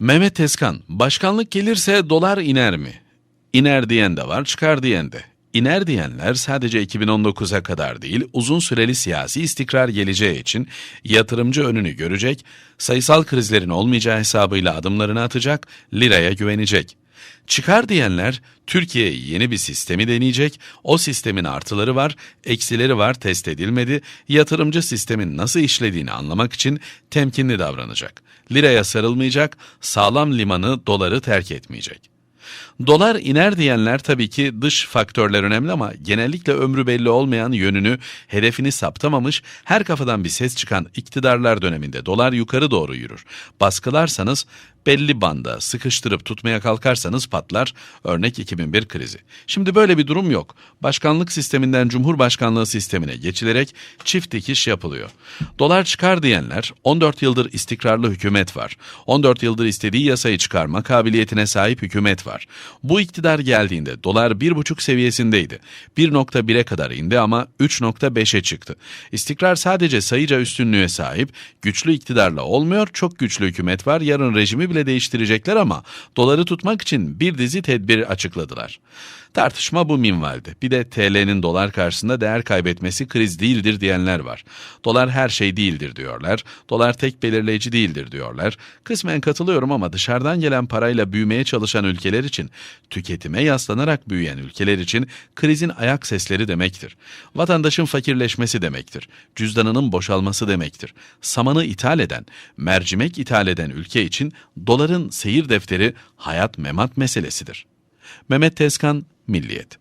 Mehmet Tezkan, başkanlık gelirse dolar iner mi? İner diyen de var, çıkar diyen de. İner diyenler sadece 2019'a kadar değil, uzun süreli siyasi istikrar geleceği için yatırımcı önünü görecek, sayısal krizlerin olmayacağı hesabıyla adımlarını atacak, liraya güvenecek. Çıkar diyenler Türkiye yeni bir sistemi deneyecek, o sistemin artıları var, eksileri var test edilmedi, yatırımcı sistemin nasıl işlediğini anlamak için temkinli davranacak. Liraya sarılmayacak, sağlam limanı doları terk etmeyecek. Dolar iner diyenler tabii ki dış faktörler önemli ama genellikle ömrü belli olmayan yönünü, hedefini saptamamış, her kafadan bir ses çıkan iktidarlar döneminde dolar yukarı doğru yürür. Baskılarsanız belli banda sıkıştırıp tutmaya kalkarsanız patlar. Örnek 2001 krizi. Şimdi böyle bir durum yok. Başkanlık sisteminden Cumhurbaşkanlığı sistemine geçilerek çift dikiş yapılıyor. Dolar çıkar diyenler 14 yıldır istikrarlı hükümet var. 14 yıldır istediği yasayı çıkarma kabiliyetine sahip hükümet var. Bu iktidar geldiğinde dolar 1,5 seviyesindeydi. 1.1'e kadar indi ama 3.5'e çıktı. İstikrar sadece sayıca üstünlüğe sahip, güçlü iktidarla olmuyor, çok güçlü hükümet var, yarın rejimi bile değiştirecekler ama doları tutmak için bir dizi tedbir açıkladılar. Tartışma bu minvalde. Bir de TL'nin dolar karşısında değer kaybetmesi kriz değildir diyenler var. Dolar her şey değildir diyorlar. Dolar tek belirleyici değildir diyorlar. Kısmen katılıyorum ama dışarıdan gelen parayla büyümeye çalışan ülkeler için, tüketime yaslanarak büyüyen ülkeler için krizin ayak sesleri demektir. Vatandaşın fakirleşmesi demektir. Cüzdanının boşalması demektir. Samanı ithal eden, mercimek ithal eden ülke için doların seyir defteri hayat memat meselesidir. Mehmet Tezkan, Milliyet